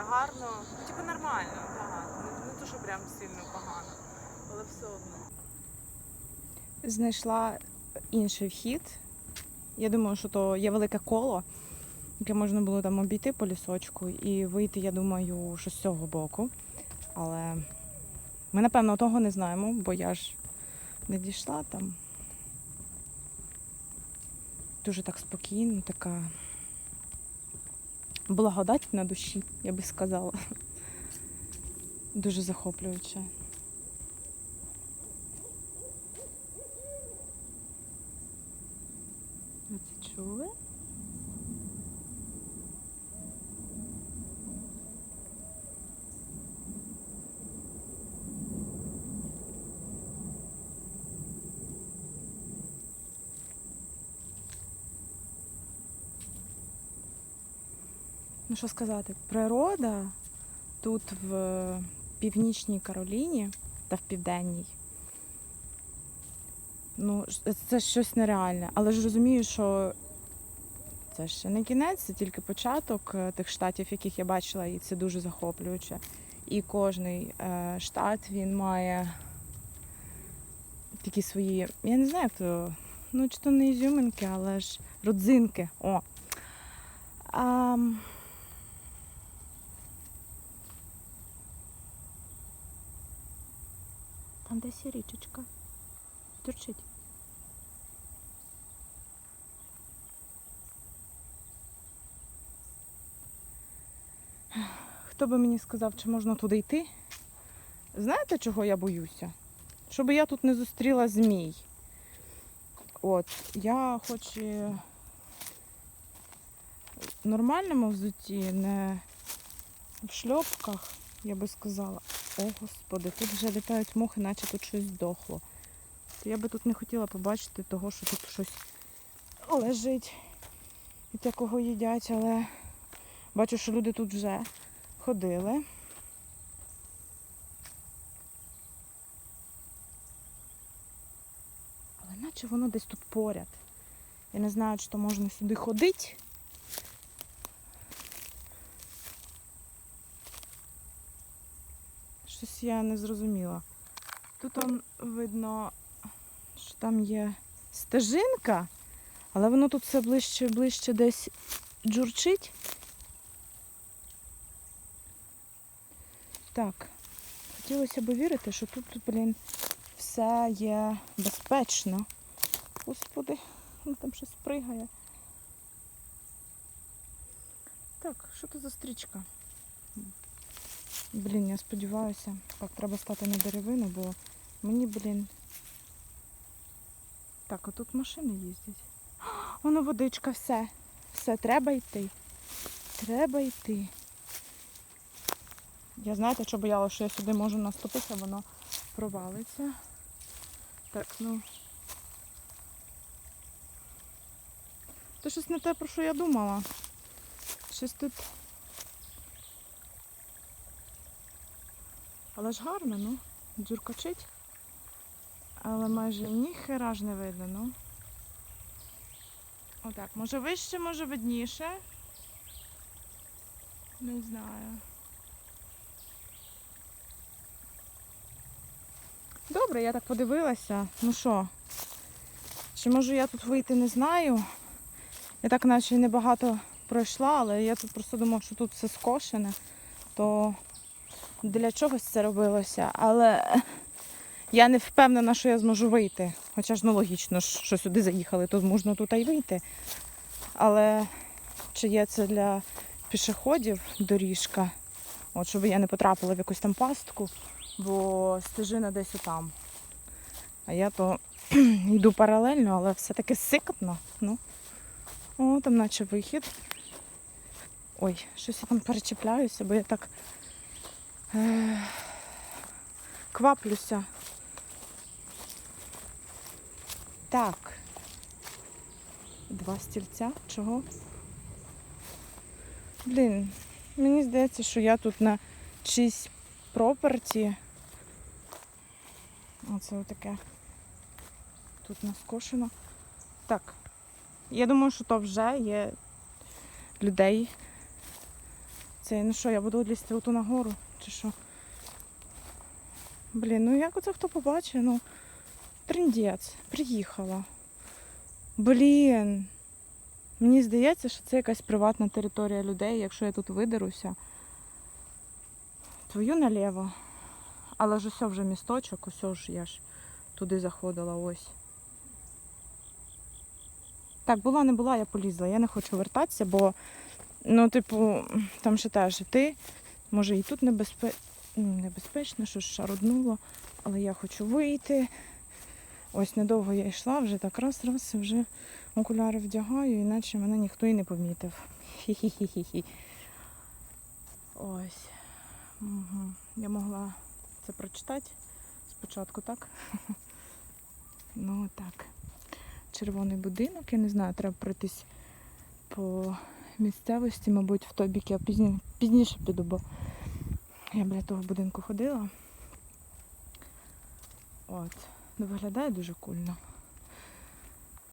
гарно. Ну, типу нормально, так. Не, не то, що прям сильно погано, але все одно. Знайшла інший вхід. Я думаю, що то є велике коло, яке можна було там обійти по лісочку і вийти, я думаю, що з цього боку. Але ми, напевно, того не знаємо, бо я ж не дійшла там. Дуже так спокійно, така благодать на душі, я би сказала. Дуже захоплююче. Чули? Ну що сказати, природа тут в північній Кароліні та в південній. Ну, це щось нереальне. Але ж розумію, що це ще не кінець, це тільки початок е, тих штатів, яких я бачила, і це дуже захоплююче. І кожний е, штат він має такі свої, я не знаю, як то, ну чи то не ізюминки, але ж родзинки. О. А, там десь річечка. Турчить. Хто би мені сказав, чи можна туди йти? Знаєте, чого я боюся? Щоб я тут не зустріла змій. От, я хоч і в нормальному взутті, не в шльопках, я би сказала. О, господи, тут вже літають мухи, наче тут щось здохло. Я би тут не хотіла побачити того, що тут щось лежить від якого їдять, але бачу, що люди тут вже ходили. Але наче воно десь тут поряд. Я не знаю, чи то можна сюди ходити. Щось я не зрозуміла. Тут он видно, що там є стежинка, але воно тут все ближче ближче десь джурчить. Так, хотілося б вірити, що тут, блін, все є безпечно. Господи, воно там щось пригає. Так, що це за стрічка? Блін, я сподіваюся. Так, треба стати на деревину, бо мені, блін. Так, а тут машини їздять. Воно водичка, все. Все, треба йти. Треба йти. Я знаєте, що боялася, що я сюди можу наступити, воно провалиться. Так, ну. Це щось не те, про що я думала. Щось тут. Але ж гарно, ну. Дзюркочить. Але майже ніхера ж не видно, ну. Отак, може вище, може видніше. Не знаю. Добре, я так подивилася. Ну що, чи можу я тут вийти, не знаю. Я так наче небагато пройшла, але я тут просто думала, що тут все скошене, то для чогось це робилося. Але я не впевнена, що я зможу вийти. Хоча ж ну логічно, що сюди заїхали, то можна тут і вийти. Але чи є це для пішоходів доріжка? От, щоб я не потрапила в якусь там пастку, бо стежина десь отам. А я то йду паралельно, але все-таки сикотно. Ну. О, там наче вихід. Ой, щось я там перечіпляюся, бо я так кваплюся. Так. Два стільця. Чого? Блін, мені здається, що я тут на чийсь проперті. Оце отаке. Тут наскошено. Так. Я думаю, що то вже є людей. цей. Ну що, я буду лізти оту нагору, чи що? Блін, ну як оце хто побачить? Ну, трендець, приїхала. Блін. Мені здається, що це якась приватна територія людей, якщо я тут видеруся. Твою наліво. Але ж ось вже місточок, ось ж я ж туди заходила ось. Так, була, не була, я полізла. Я не хочу вертатися, бо, ну, типу, там ще теж іти. Може і тут небезпе... ну, небезпечно, що шаруднуло, але я хочу вийти. Ось недовго я йшла, вже так раз, раз, вже окуляри вдягаю, іначе мене ніхто і не помітив. Хі-хі-хі-хі. Ось. Угу. Я могла це прочитати спочатку, так? Ну так. Червоний будинок, я не знаю, треба пройтись по місцевості, мабуть, в той бік я пізні... пізніше піду, бо я біля того будинку ходила. От. не виглядає дуже кульно.